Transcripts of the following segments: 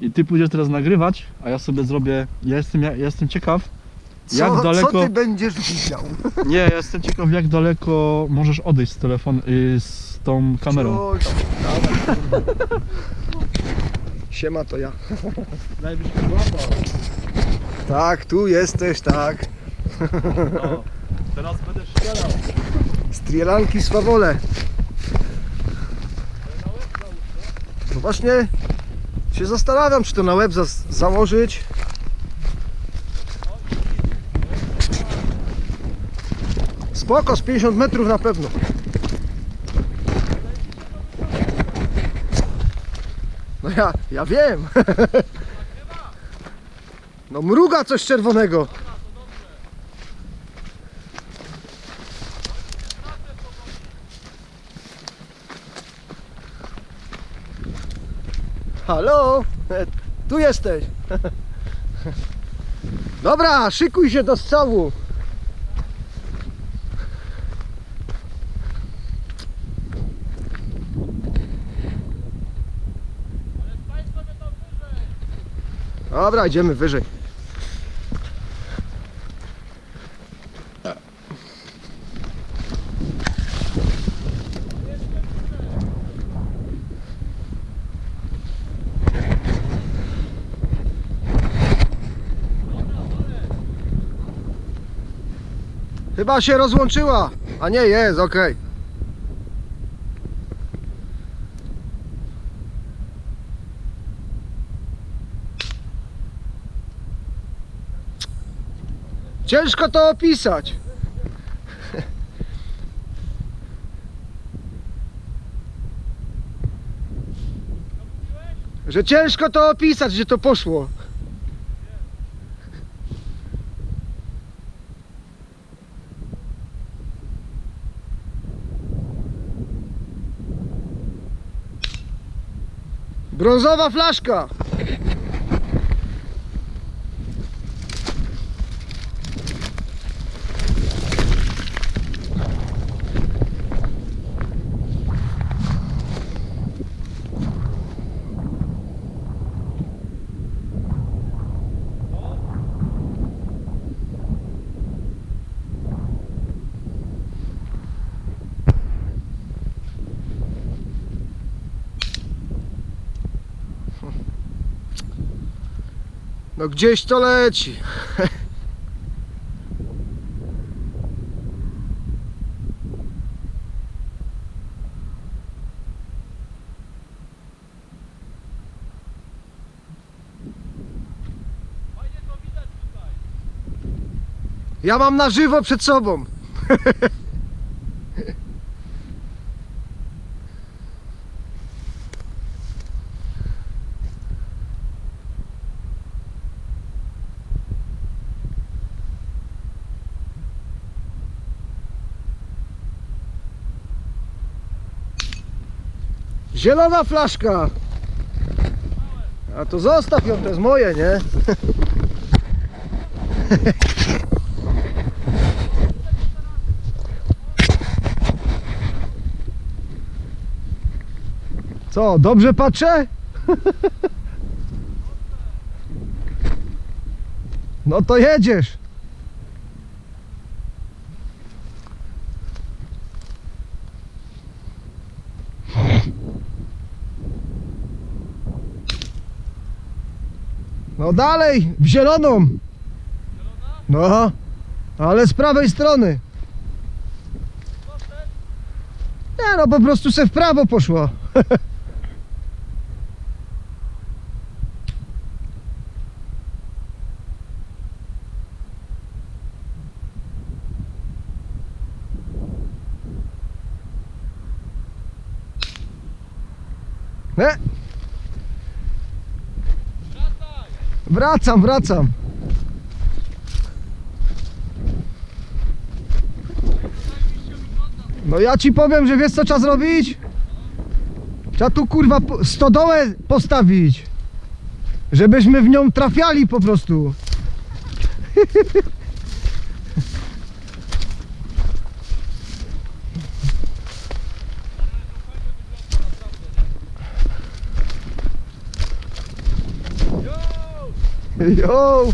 I ty pójdziesz teraz nagrywać, a ja sobie zrobię. Ja jestem, ja, ja jestem ciekaw. Co, Jak daleko- co ty będziesz widział? Nie, ja jestem ciekaw, jak daleko możesz odejść z telefon, y, z tą kamerą. Tam, dawaj. Siema, to ja. Tak, tu jesteś, tak. No, teraz będę strzelał. Strielanki swawole. No właśnie się zastanawiam, czy to na łeb za założyć. Spoko, z 50 metrów na pewno. No ja, ja wiem. No mruga coś czerwonego. Halo? E, Tu jesteś. Dobra, szykuj się do strzału. Dobra, idziemy wyżej. Chyba się rozłączyła. A nie, jest, okej. Ciężko to opisać. Że ciężko to opisać, że to poszło. Brązowa flaszka. No gdzieś to leci. Ja mam na żywo przed sobą. Zielona flaszka. A to zostaw ją, to jest moje, nie? Co, dobrze patrzę? No to jedziesz. No dalej, w zieloną. No, ale z prawej strony. Nie no, po prostu se w prawo poszło. Nie? Wracam, wracam. No ja ci powiem, że wiesz co trzeba zrobić? Trzeba tu kurwa stodołę postawić. Żebyśmy w nią trafiali po prostu. Yo!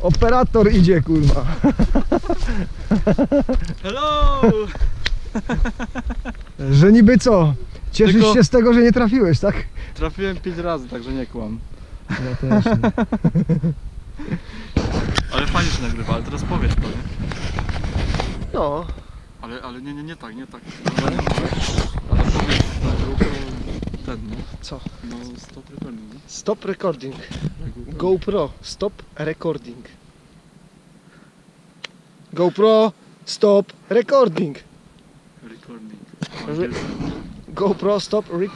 Operator idzie, kurwa. Hello! Że niby co? Cieszysz Tylko- się z tego, że nie trafiłeś, tak? Trafiłem 5 razy, także nie kłam. Ja też. Ale fajnie się nagrywa, ale teraz powiesz to, nie? No. Ale, ale nie, nie, nie tak, nie tak. Ale powiesz na grupę ten, no. Co? No, stop recording, nie? Stop recording. GoPro, stop recording. GoPro, stop recording. Recording. Re- GoPro, stop recording.